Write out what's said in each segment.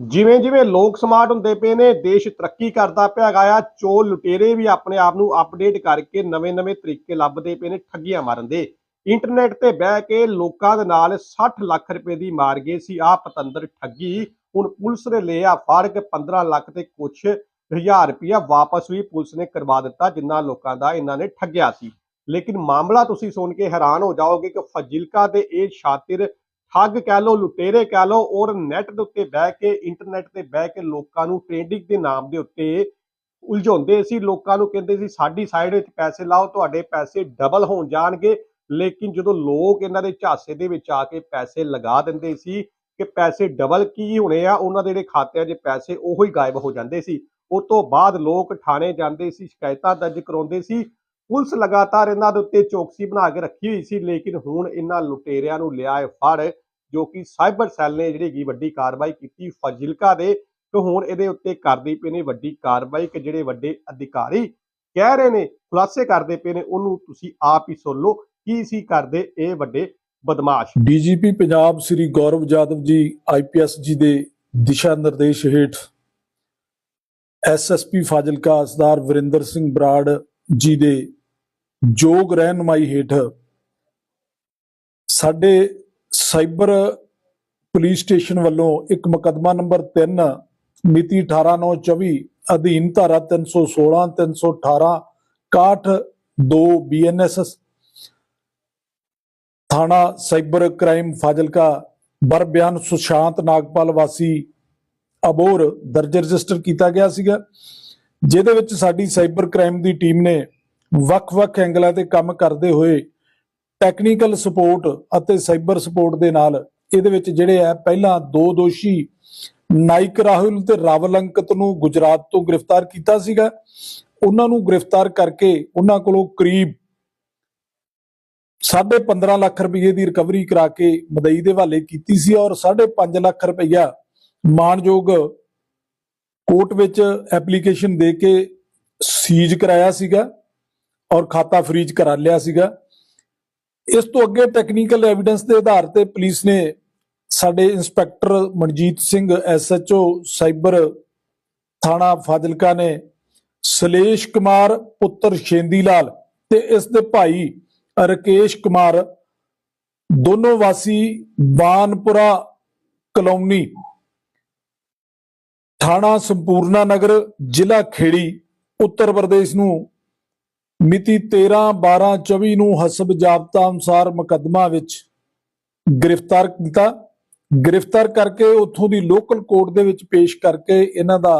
ਜਿਵੇਂ ਜਿਵੇਂ ਲੋਕ ਸਮਾਰਟ ਹੁੰਦੇ ਪਏ ਨੇ, ਦੇਸ਼ ਤਰੱਕੀ ਕਰਦਾ ਪਿਆ ਹੈਗਾ ਆ ਚੋਰ ਲੁਟੇਰੇ ਵੀ ਆਪਣੇ ਆਪ ਨੂੰ ਅਪਡੇਟ ਕਰਕੇ ਨਵੇਂ-ਨਵੇਂ ਤਰੀਕੇ ਲੱਭਦੇ ਪਏ ਨੇ ਠੱਗੀਆਂ ਮਾਰਨ ਦੇ। ਇੰਟਰਨੈਟ ਤੇ ਬਹਿ ਕੇ ਲੋਕਾਂ ਦੇ ਨਾਲ 60 ਲੱਖ ਰੁਪਏ ਦੀ ਮਾਰ ਗਏ ਸੀ ਆ ਪਤੰਦਰ ਠੱਗੀ। ਹੁਣ ਪੁਲਿਸ ਨੇ ਲਿਆ ਫੜ ਕੇ 15 ਲੱਖ ਤੇ ਕੁਛ ਹਜ਼ਾਰ ਰੁਪਇਆ ਵਾਪਸ ਵੀ ਪੁਲਿਸ ਨੇ ਕਰਵਾ ਦਿੱਤਾ, ਜਿੰਨਾ ਲੋਕਾਂ ਦਾ ਇਹਨਾਂ ਨੇ ਠੱਗਿਆ ਸੀ। ਲੇਕਿਨ ਮਾਮਲਾ ਤੁਸੀਂ ਸੁਣ ਕੇ ਹੈਰਾਨ ਹੋ ਜਾਓਗੇ ਕਿ ਫਜ਼ਿਲਕਾ ਦੇ ਇਹ ਸ਼ਾਤਿਰ ਠੱਗ ਕਹਿ ਲੋ ਲੁਟੇਰੇ ਕਹਿ ਲੋ ਔਰ ਨੈਟ ਦੇ ਉੱਤੇ ਬਹਿ ਕੇ ਇੰਟਰਨੈਟ ਤੇ ਬਹਿ ਕੇ ਲੋਕਾਂ ਨੂੰ ਟ੍ਰੇਡਿੰਗ ਦੇ ਨਾਮ ਦੇ ਉੱਤੇ ਉਲਝਾਉਂਦੇ ਸੀ, ਲੋਕਾਂ ਨੂੰ ਕਹਿੰਦੇ ਸੀ, ਸਾਡੀ ਸਾਈਡ ਵਿੱਚ ਪੈਸੇ ਲਾਓ, ਤੁਹਾਡੇ ਪੈਸੇ ਡਬਲ ਹੋਣ ਜਾਣਗੇ। ਲੇਕਿਨ ਜਦੋਂ ਲੋਕ ਇਹਨਾਂ ਦੇ ਝਾਸੇ ਦੇ ਵਿੱਚ ਆ ਕੇ ਪੈਸੇ ਲਗਾ ਦਿੰਦੇ ਸੀ ਕਿ ਪੈਸੇ ਡਬਲ ਕੀ ਹੋਣੇ ਆ, ਉਹਨਾਂ ਦੇ ਜਿਹੜੇ ਖਾਤਿਆਂ 'ਚ ਪੈਸੇ ਉਹੋ ਹੀ ਗਾਇਬ ਹੋ ਜਾਂਦੇ ਸੀ। ਉਸ ਤੋਂ ਬਾਅਦ ਲੋਕ ਥਾਣੇ ਜਾਂਦੇ ਸੀ, ਸ਼ਿਕਾਇਤਾਂ ਦਰਜ ਕਰਾਉਂਦੇ ਸੀ। ਪੁਲਿਸ ਲਗਾਤਾਰ ਇਹਨਾਂ ਦੇ ਉੱਤੇ ਚੌਕਸੀ ਬਣਾ ਕੇ ਰੱਖੀ ਹੋਈ ਸੀ, ਲੇਕਿਨ ਹੁਣ ਇਹਨਾਂ ਲੁਟੇਰਿਆਂ ਨੂੰ ਲਿਆ ਫੜ ਜੋ ਕਿ ਸਾਈਬਰ ਸੈੱਲ ਨੇ ਜਿਹੜੀ ਕੀ ਵੱਡੀ ਕਾਰਵਾਈ ਕੀਤੀ ਫਾਜ਼ਿਲਕਾ ਦੇ, ਤੇ ਹੁਣ ਇਹਦੇ ਉੱਤੇ ਕਰਦੀ ਪਏ ਨੇ ਵੱਡੀ ਕਾਰਵਾਈ ਕਿ ਜਿਹੜੇ ਵੱਡੇ ਅਧਿਕਾਰੀ ਕਹਿ ਰਹੇ ਨੇ, ਖੁਲਾਸੇ ਕਰਦੇ ਪਏ ਨੇ, ਉਹਨੂੰ ਤੁਸੀਂ ਆਪ ਹੀ ਸੁਣ ਲਓ, ਕੀ ਸੀ ਕਰਦੇ ਇਹ ਵੱਡੇ ਬਦਮਾਸ਼। ਡੀਜੀਪੀ ਪੰਜਾਬ ਸ੍ਰੀ ਗੌਰਵ ਜਾਦਵ ਜੀ ਆਈਪੀਐਸ ਜੀ ਦੇ ਦਿਸ਼ਾ ਨਿਰਦੇਸ਼ ਹੇਠ ਐਸਐਸਪੀ ਫਾਜ਼ਿਲਕਾ ਸਰਦਾਰ ਵਰਿੰਦਰ ਸਿੰਘ ਬਰਾੜ ਜੀ ਦੇ ਯੋਗ ਰਹਿਨਮਾਈ ਹੇਠ ਸਾਡੇ ਸਾਈਬਰ ਪੁਲਿਸ ਸਟੇਸ਼ਨ ਵੱਲੋਂ ਇੱਕ ਮੁਕੱਦਮਾ ਨੰਬਰ 3 ਮਿਤੀ 18924 ਅਧੀਨ ਧਾਰਾ 316 318 61 2 ਬੀਐਨਐਸਐਸ ਥਾਣਾ ਸਾਈਬਰ ਕ੍ਰਾਈਮ ਫਾਜ਼ਿਲਕਾ, ਬਰ ਬਿਆਨ ਸੁਸ਼ਾਂਤ ਨਾਗਪਾਲ ਵਾਸੀ ਅਬੋਰ ਦਰਜ ਰਜਿਸਟਰ ਕੀਤਾ ਗਿਆ ਸੀਗਾ, ਜਿਹਦੇ ਵਿੱਚ ਸਾਡੀ ਸਾਈਬਰ ਕ੍ਰਾਈਮ ਦੀ ਟੀਮ ਨੇ ਵੱਖ-ਵੱਖ ਐਂਗਲਾਂ ਤੇ ਕੰਮ ਕਰਦੇ ਹੋਏ ਟੈਕਨੀਕਲ ਸਪੋਰਟ ਅਤੇ ਸਾਈਬਰ ਸਪੋਰਟ ਦੇ ਨਾਲ ਇਹਦੇ ਵਿੱਚ ਜਿਹੜੇ ਆ, ਪਹਿਲਾਂ ਦੋ ਦੋਸ਼ੀ ਨਾਇਕ ਰਾਹੁਲ ਤੇ ਰਾਵਲ ਅੰਕਤ ਨੂੰ ਗੁਜਰਾਤ ਤੋਂ ਗ੍ਰਿਫਤਾਰ ਕੀਤਾ ਸੀਗਾ। ਉਹਨਾਂ ਨੂੰ ਗ੍ਰਿਫਤਾਰ ਕਰਕੇ ਉਹਨਾਂ ਕੋਲੋਂ ਕਰੀਬ 15.5 ਲੱਖ ਰੁਪਏ ਦੀ ਰਿਕਵਰੀ ਕਰਾ ਕੇ ਮਦਈ ਦੇ ਹਵਾਲੇ ਕੀਤੀ ਸੀ ਔਰ 5.5 ਲੱਖ ਰੁਪਇਆ ਮਾਨਯੋਗ ਕੋਰਟ ਵਿੱਚ ਐਪਲੀਕੇਸ਼ਨ ਦੇ ਕੇ ਸੀਜ਼ ਕਰਾਇਆ ਸੀਗਾ ਔਰ ਖਾਤਾ ਫਰੀਜ਼ ਕਰਾ ਲਿਆ ਸੀਗਾ। ਇਸ ਤੋਂ ਅੱਗੇ ਟੈਕਨੀਕਲ ਐਵੀਡੈਂਸ ਦੇ ਆਧਾਰ ਤੇ ਪੁਲਿਸ ਨੇ ਸਾਡੇ inspector Manjit Singh SHO cyber ਥਾਣਾ ਫਾਜ਼ਿਲਕਾ ਨੇ ਸਲੇਸ਼ ਕੁਮਾਰ, ਪੁੱਤਰ ਸ਼ੇਂਦੀ ਲਾਲ ਤੇ ਇਸ ਦੇ ਭਾਈ ਰਕੇਸ਼ ਕੁਮਾਰ, ਦੋਨੋਂ ਵਾਸੀ ਬਾਨਪੁਰਾ ਕਲੋਨੀ, ਥਾਣਾ ਸੰਪੂਰਨਾ ਨਗਰ, ਜ਼ਿਲ੍ਹਾ ਖੇੜੀ, ਉੱਤਰ ਪ੍ਰਦੇਸ਼ ਨੂੰ ਮਿਤੀ 13 12 24 ਨੂੰ ਹਸਬ ਜਾਬਤਾ ਅਨੁਸਾਰ ਮੁਕੱਦਮਾ ਵਿੱਚ ਗ੍ਰਿਫਤਾਰ ਕੀਤਾ। ਗ੍ਰਿਫਤਾਰ ਕਰਕੇ ਉੱਥੋਂ ਦੀ ਲੋਕਲ ਕੋਰਟ ਦੇ ਵਿੱਚ ਪੇਸ਼ ਕਰਕੇ ਇਹਨਾਂ ਦਾ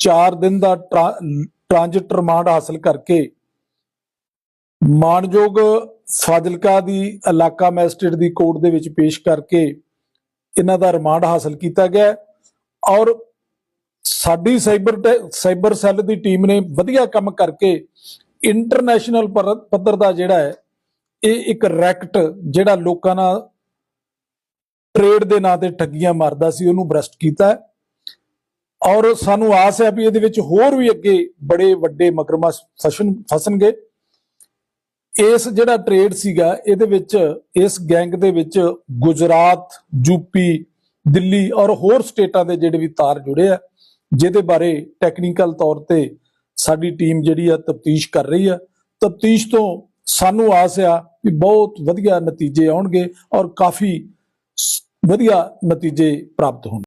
4 ਦਿਨ ਦਾ ਟ੍ਰਾਂਜ਼ਿਟ ਰਿਮਾਂਡ ਹਾਸਲ ਕਰਕੇ ਮਾਨਯੋਗ ਫਾਜ਼ਿਲਕਾ ਦੀ ਇਲਾਕਾ ਮੈਜਿਸਟ੍ਰੇਟ ਦੀ ਕੋਰਟ ਦੇ ਵਿੱਚ ਪੇਸ਼ ਕਰਕੇ ਇਹਨਾਂ ਦਾ ਰਿਮਾਂਡ ਹਾਸਲ ਕੀਤਾ ਗਿਆ ਔਰ ਸਾਡੀ ਸਾਈਬਰ ਟੈ- ਸਾਈਬਰ ਸੈੱਲ ਦੀ ਟੀਮ ਨੇ ਵਧੀਆ ਕੰਮ ਕਰਕੇ ਇੰਟਰਨੈਸ਼ਨਲ ਪੱਧਰ ਦਾ ਜਿਹੜਾ ਹੈ, ਇਹ ਇੱਕ ਰੈਕਟ ਜਿਹੜਾ ਲੋਕਾਂ ਨਾਲ ਟ੍ਰੇਡ ਦੇ ਨਾਂ ਤੇ ਠੱਗੀਆਂ ਮਾਰਦਾ ਸੀ, ਉਹਨੂੰ ਬਰਸਟ ਕੀਤਾ ਹੈ। ਔਰ ਸਾਨੂੰ ਆਸ ਹੈ ਵੀ ਇਹਦੇ ਵਿੱਚ ਹੋਰ ਵੀ ਅੱਗੇ ਬੜੇ ਵੱਡੇ ਮਕਰਮਾ ਫਸਣ, ਫਸਣਗੇ। ਇਸ ਜਿਹੜਾ ਟ੍ਰੇਡ ਸੀਗਾ, ਇਹਦੇ ਵਿੱਚ, ਇਸ ਗੈਂਗ ਦੇ ਵਿੱਚ ਗੁਜਰਾਤ ਯੂਪੀ ਦਿੱਲੀ ਔਰ ਹੋਰ ਸਟੇਟਾਂ ਦੇ ਜਿਹੜੇ ਵੀ ਤਾਰ ਜੁੜੇ ਆ, ਜਿਹਦੇ ਬਾਰੇ ਟੈਕਨੀਕਲ ਤੌਰ ਤੇ ਸਾਡੀ ਟੀਮ ਜਿਹੜੀ ਆ ਤਫਤੀਸ਼ ਕਰ ਰਹੀ ਆ। ਤਫਤੀਸ਼ ਤੋਂ ਸਾਨੂੰ ਆਸ ਆ ਕਿ ਬਹੁਤ ਵਧੀਆ ਨਤੀਜੇ ਆਉਣਗੇ ਔਰ ਕਾਫੀ ਵਧੀਆ ਨਤੀਜੇ ਪ੍ਰਾਪਤ ਹੋਣਗੇ।